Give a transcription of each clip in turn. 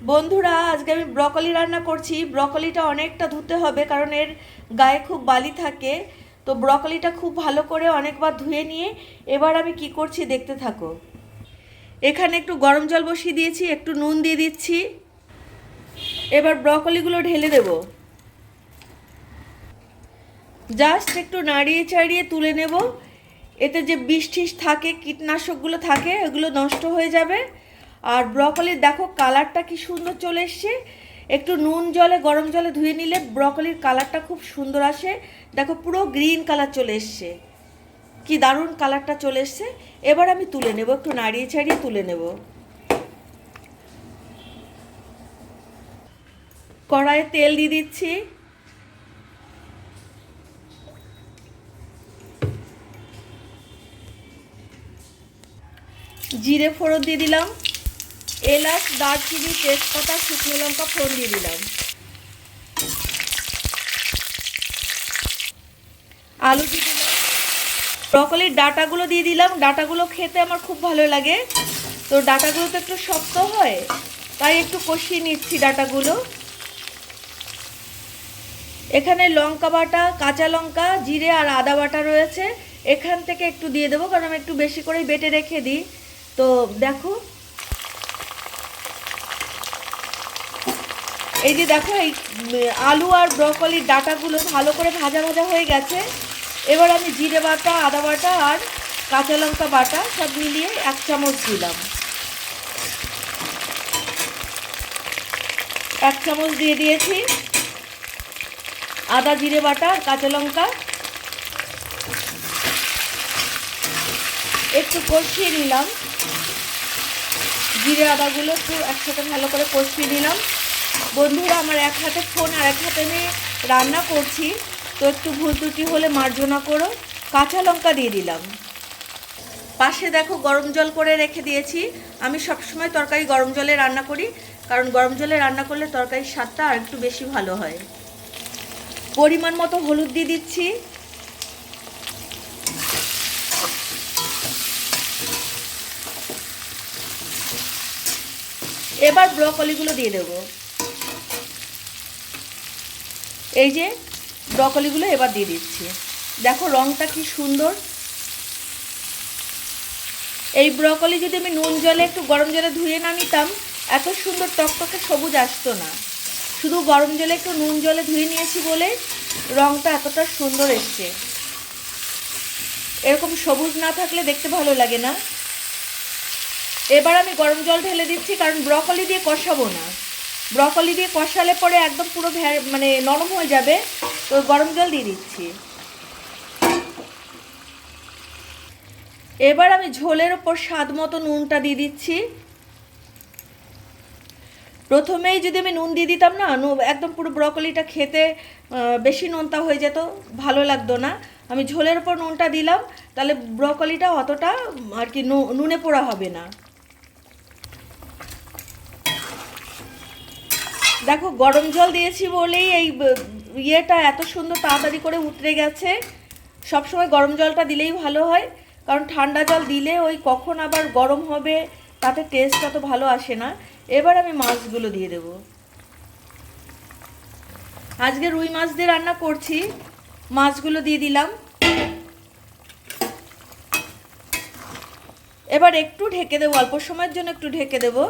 বন্ধুরা, আজকে আমি ব্রকলি রান্না করছি। ব্রকলিটা অনেকটা ধুতে হবে কারণ এর গায়ে খুব বালি থাকে। তো ব্রকলিটা খুব ভালো করে অনেকবার ধুয়ে নিয়ে এবার আমি কি করছি দেখতে থাকো। এখানে একটু গরম জল বসিয়ে দিয়েছি, একটু নুন দিয়ে দিচ্ছি। এবার ব্রকলিগুলো ঢেলে দেব। জাস্ট একটু নাড়িয়ে চাড়িয়ে তুলে নেব। এতে যে বিষ থাকে, কীটনাশকগুলো থাকে, এগুলো নষ্ট হয়ে যাবে। আর ব্রকলির দেখো কালারটা কি সুন্দর চলে এসছে। একটু নুন জলে, গরম জলে ধুয়ে নিলে ব্রকলির কালারটা খুব সুন্দর আসে। দেখো পুরো গ্রিন কালার চলে এসছে। কি দারুণ কালারটা চলে এসছে। এবার আমি তুলে নেব, একটু নাড়িয়ে ছাড়িয়ে তুলে নেব। কড়াইয়ে তেল দিয়ে দিচ্ছি। জিরে ফোড়ন দিয়ে দিলাম। এলাচ, দারচিনি, তেজপাতা, শুকনো লঙ্কা ফোড়ন দিয়ে দিলাম। আলু দিয়ে দিলাম। ব্রকলির ডাটাগুলো দিয়ে দিলাম। ডাটাগুলো খেতে আমার খুব ভালো লাগে। তো ডাটাগুলো তো একটু শক্ত হয়, তাই একটু কষিয়ে নিচ্ছি ডাটাগুলো। এখানে লঙ্কা বাটা, কাঁচা লঙ্কা, জিরে আর আদা বাটা রয়েছে। এখান থেকে একটু দিয়ে দেবো, কারণ আমি একটু বেশি করেই বেটে রেখে দিই। তো দেখো এই যে দেখো, এই আলু আর ব্রকলির ডাটাগুলো ভালো করে ভাজা ভাজা হয়ে গেছে। এবার আমি জিরে বাটা, আদা বাটা আর কাঁচা লঙ্কা বাটা সব মিলিয়ে এক চামচ দিলাম। এক চামচ দিয়ে দিয়েছি আদা, জিরে বাটা কাঁচা লঙ্কা। একটু কষিয়ে নিলাম। জিরে আদাগুলো একটু একসাথে ভালো করে কষিয়ে নিলাম। বন্ধুরা, আমার এক হাতে ফোন আর এক হাতে আমি রান্না করছি। তো একটু ভুল ত্রুটি হলে মার্জনা করো। কাঁচা লঙ্কা দিয়ে দিলাম। পাশে দেখো গরম জল করে রেখে দিয়েছি। আমি সবসময় তরকারি গরম জলে রান্না করি, কারণ গরম জলে রান্না করলে তরকারির স্বাদটা আর একটু বেশি ভালো হয়। পরিমাণ মতো হলুদ দিয়ে দিচ্ছি। এবার ব্রকলিগুলো দিয়ে দেব। এই যে ব্রকলিগুলো এবার দিয়ে দিচ্ছি। দেখো রংটা কি সুন্দর। এই ব্রকলি যদি আমি নুন জলে একটু গরম জলে ধুয়ে না নিতাম, এত সুন্দর টকটকে সবুজ আসতো না। শুধু গরম জলে একটু নুন জলে ধুয়ে নিয়েছি বলে রংটা এতটা সুন্দর এসছে। এরকম সবুজ না থাকলে দেখতে ভালো লাগে না। এবার আমি গরম জল ঢেলে দিচ্ছি, কারণ ব্রকলি দিয়ে কষাবো না। ব্রকলি দিয়ে কষালে পরে একদম পুরো মানে নরম হয়ে যাবে। তো গরম জল দিয়ে দিচ্ছি। এবার আমি ঝোলের ওপর স্বাদ মতো নুনটা দিয়ে দিচ্ছি। প্রথমেই যদি আমি নুন দিয়ে দিতাম না একদম পুরো ব্রকলিটা খেতে বেশি নোনতা হয়ে যেত, ভালো লাগতো না। আমি ঝোলের ওপর নুনটা দিলাম, তাহলে ব্রকলিটা অতটা আর কি নুনে পোড়া হবে না। দেখো, গরম জল দিয়েছি বলেই এই ইয়েটা এত সুন্দর তাড়াতাড়ি করে উতরে গেছে। সবসময় গরম জলটা দিলেই ভালো হয়, কারণ ঠান্ডা জল দিলে ওই কখন আবার গরম হবে, তাতে টেস্ট অত ভালো আসে না। এবার আমি মাছগুলো দিয়ে দেব। আজকে রুই মাছ দিয়ে রান্না করছি, মাছগুলো দিয়ে দিলাম। এবার একটু ঢেকে দেবো, অল্প সময়ের জন্য একটু ঢেকে দেবো।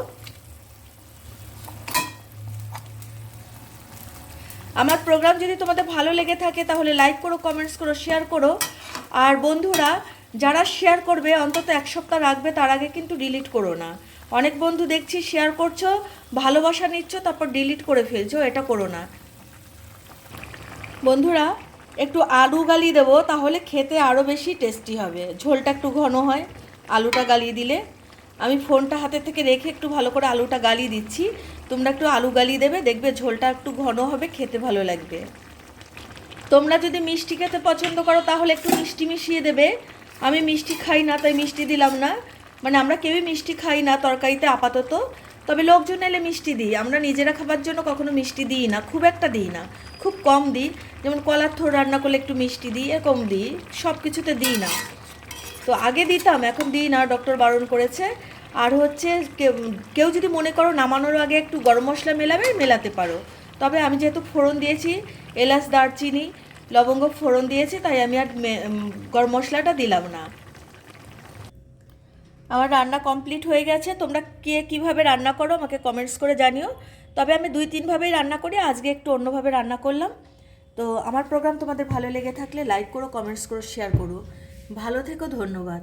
আমার প্রোগ্রাম যদি তোমাদের ভালো লেগে থাকে, তাহলে লাইক করো কমেন্টস করো শেয়ার করো। আর বন্ধুরা, যারা শেয়ার করবে, অন্তত এক সপ্তাহ রাখবে, তার আগে কিন্তু ডিলিট করো না। অনেক বন্ধু দেখছি শেয়ার করছ, ভালোবাসা নিচ্ছ, তারপর ডিলিট করে ফেলছো, এটা করো না। বন্ধুরা, একটু আলু গালিয়ে দেবো, তাহলে খেতে আরও বেশি টেস্টি হবে। ঝোলটা একটু ঘন হয়, আলুটা গালিয়ে দিলে। আমি ফোনটা হাতে থেকে রেখে একটু ভালো করে আলুটা গালিয়ে দিচ্ছি। তোমরা একটু আলু গালিয়ে দেবে, দেখবে ঝোলটা একটু ঘন হবে, খেতে ভালো লাগবে। তোমরা যদি মিষ্টি খেতে পছন্দ করো, তাহলে একটু মিষ্টি মিশিয়ে দেবে। আমি মিষ্টি খাই না, তাই মিষ্টি দিলাম না। মানে আমরা কেউই মিষ্টি খাই না, তরকারিতে আপাতত। তবে লোকজন এলে মিষ্টি দিই। আমরা নিজেরা খাবার জন্য কখনো মিষ্টি দিই না, খুব একটা দিই না। খুব কম দিই। যেমন কলার থোর রান্না করলে একটু মিষ্টি দিই, এরকম দিই। সব কিছুতে দিই না। তো আগে দিতাম, এখন দিই না, ডক্টর বারণ করেছে। আর হচ্ছে কেউ যদি মনে করো নামানোর আগে একটু গরম মশলা মেলাবে, মেলাতে পারো। তবে আমি যেহেতু ফোড়ন দিয়েছি, এলাচ, দারচিনি, লবঙ্গ ফোড়ন দিয়েছি, তাই আমি আর গরম মশলাটা দিলাম না। আমার রান্না কমপ্লিট হয়ে গেছে। তোমরা কে কীভাবে রান্না করো আমাকে কমেন্টস করে জানিও। তবে আমি দুই তিনভাবেই রান্না করি, আজকে একটু অন্যভাবে রান্না করলাম। তো আমার প্রোগ্রাম তোমাদের ভালো লেগে থাকলে লাইক করো, কমেন্টস করো, শেয়ার করো। ভালো থেকো ধন্যবাদ।